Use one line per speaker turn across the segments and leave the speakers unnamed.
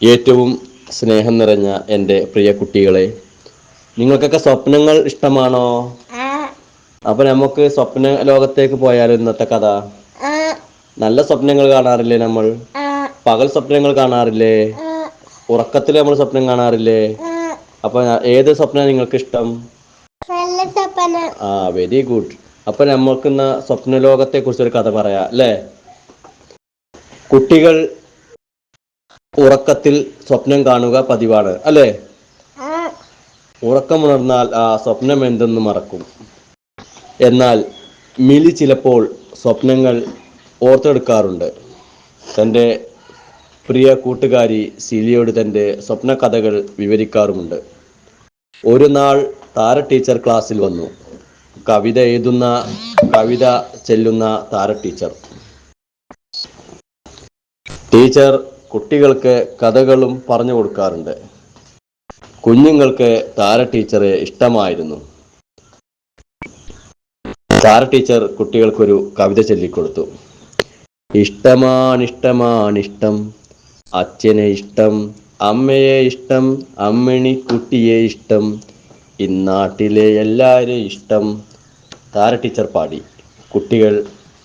ഏറ്റവും സ്നേഹം നിറഞ്ഞ എന്റെ പ്രിയ കുട്ടികളെ നിങ്ങൾക്കൊക്കെ സ്വപ്നങ്ങൾ ഇഷ്ടമാണോ? അപ്പൊ നമുക്ക് സ്വപ്ന ലോകത്തേക്ക് പോയാലോ ഇന്നത്തെ കഥ? നല്ല സ്വപ്നങ്ങൾ കാണാറില്ലേ നമ്മൾ? പകൽ സ്വപ്നങ്ങൾ കാണാറില്ലേ? ഉറക്കത്തിൽ നമ്മൾ സ്വപ്നം കാണാറില്ലേ? അപ്പൊ ഏത് സ്വപ്നം നിങ്ങൾക്ക് ഇഷ്ടം ആ വെരി ഗുഡ്. അപ്പൊ നമ്മൾക്ക് ഇന്ന് സ്വപ്ന ലോകത്തെ കുറിച്ച് ഒരു കഥ പറയാം അല്ലേ? കുട്ടികൾ ഉറക്കത്തിൽ സ്വപ്നം കാണുക പതിവാണ് അല്ലേ? ഉറക്കമുണർന്നാൽ ആ സ്വപ്നം എന്തെന്ന് മറക്കും. എന്നാൽ മിലി ചിലപ്പോൾ സ്വപ്നങ്ങൾ ഓർത്തെടുക്കാറുണ്ട്. തന്റെ പ്രിയ കൂട്ടുകാരി സിലിയോട് തന്റെ സ്വപ്ന കഥകൾ വിവരിക്കാറുമുണ്ട്. ഒരു നാൾ താര ടീച്ചർ ക്ലാസ്സിൽ വന്നു. കവിത എഴുതുന്ന കവിത ചെല്ലുന്ന താര ടീച്ചർ. ടീച്ചർ കുട്ടികൾക്ക് കഥകളും പറഞ്ഞു കൊടുക്കാറുണ്ട്. കുഞ്ഞുങ്ങൾക്ക് താര ടീച്ചറെ ഇഷ്ടമായിരുന്നു. താര ടീച്ചർ കുട്ടികൾക്കൊരു കവിത ചൊല്ലിക്കൊടുത്തു. ഇഷ്ടമാണിഷ്ടമാണിഷ്ടം അച്ഛനെ ഇഷ്ടം അമ്മയെ ഇഷ്ടം അമ്മിണി കുട്ടിയെ ഇഷ്ടം ഇന്നാട്ടിലെ എല്ലാവരെയും ഇഷ്ടം താര ടീച്ചർ പാടി. കുട്ടികൾ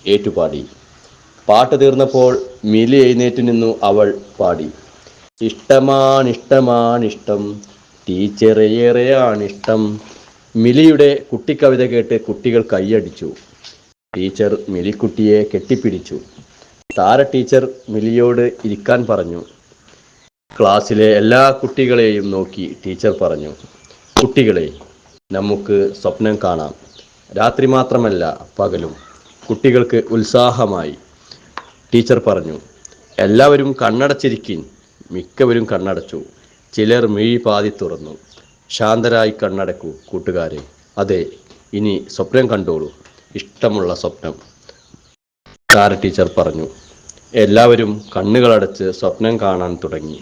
ഏറ്റുപാടി. പാട്ട് തീർന്നപ്പോൾ മിലി എഴുന്നേറ്റ് നിന്നു അവൾ പാടി. ഇഷ്ടമാണിഷ്ടമാണിഷ്ടം ടീച്ചറേറെയാണിഷ്ടം. മിലിയുടെ കുട്ടിക്കവിത കേട്ട് കുട്ടികൾ കൈയടിച്ചു. ടീച്ചർ മിലിക്കുട്ടിയെ കെട്ടിപ്പിടിച്ചു. താര ടീച്ചർ മിലിയോട് ഇരിക്കാൻ പറഞ്ഞു. ക്ലാസ്സിലെ എല്ലാ കുട്ടികളെയും നോക്കി ടീച്ചർ പറഞ്ഞു കുട്ടികളെ നമുക്ക് സ്വപ്നം കാണാം. രാത്രി മാത്രമല്ല പകലും. കുട്ടികൾക്ക് ഉത്സാഹമായി. ടീച്ചർ പറഞ്ഞു എല്ലാവരും കണ്ണടച്ചിരിക്കിൻ. മിക്കവരും കണ്ണടച്ചു. ചിലർ മിഴി പാതി തുറന്നു. ശാന്തരായി കണ്ണടക്കൂ കൂട്ടുകാരെ. അതെ ഇനി സ്വപ്നം കണ്ടോളൂ. ഇഷ്ടമുള്ള സ്വപ്നം. താര ടീച്ചർ പറഞ്ഞു. എല്ലാവരും കണ്ണുകളടച്ച് സ്വപ്നം കാണാൻ തുടങ്ങി.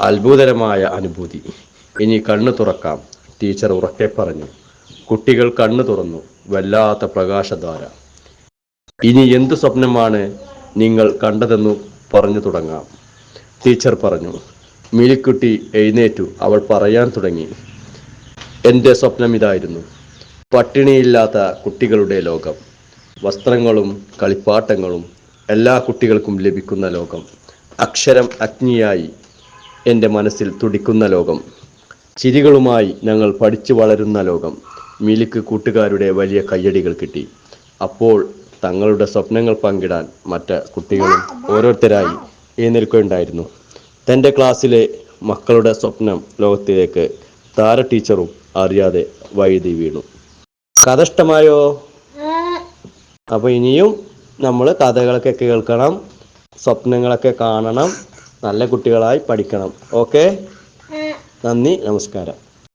അത്ഭുതകരമായ അനുഭൂതി. ഇനി കണ്ണു തുറക്കാം ടീച്ചർ ഉറക്കെ പറഞ്ഞു. കുട്ടികൾ കണ്ണു തുറന്നു വല്ലാത്ത പ്രകാശധാര. ഇനി എന്ത് സ്വപ്നമാണ്? നിങ്ങൾ കണ്ടതെന്നു പറഞ്ഞു തുടങ്ങാം. ടീച്ചർ പറഞ്ഞു മിലിക്കുട്ടി എഴുന്നേറ്റു. അവൾ പറയാൻ തുടങ്ങി. എന്റെ സ്വപ്നം ഇതായിരുന്നു. പട്ടിണിയില്ലാത്ത കുട്ടികളുടെ ലോകം. വസ്ത്രങ്ങളും കളിപ്പാട്ടങ്ങളും എല്ലാ കുട്ടികൾക്കും ലഭിക്കുന്ന ലോകം. അക്ഷരം അഗ്നിയായി എന്റെ മനസ്സിൽ തുടിക്കുന്ന ലോകം. ചിരികളുമായി ഞങ്ങൾ പഠിച്ചു വളരുന്ന ലോകം. മിലിക്ക് കൂട്ടുകാരുടെ വലിയ കയ്യടികൾ കിട്ടി. അപ്പോൾ തങ്ങളുടെ സ്വപ്നങ്ങൾ പങ്കിടാൻ മറ്റ് കുട്ടികളും ഓരോരുത്തരായി എഴുന്നേൽക്കുകയുണ്ടായിരുന്നു തന്റെ ക്ലാസ്സിലെ മക്കളുടെ സ്വപ്നം ലോകത്തിലേക്ക് താര ടീച്ചറും അറിയാതെ വഴുതി വീണു. കഥ ഇഷ്ടമായോ അപ്പോൾ ഇനിയും നമ്മൾ കഥകളൊക്കെ കേൾക്കണം സ്വപ്നങ്ങളൊക്കെ കാണണം നല്ല കുട്ടികളായി പഠിക്കണം. ഓക്കെ നന്ദി നമസ്കാരം.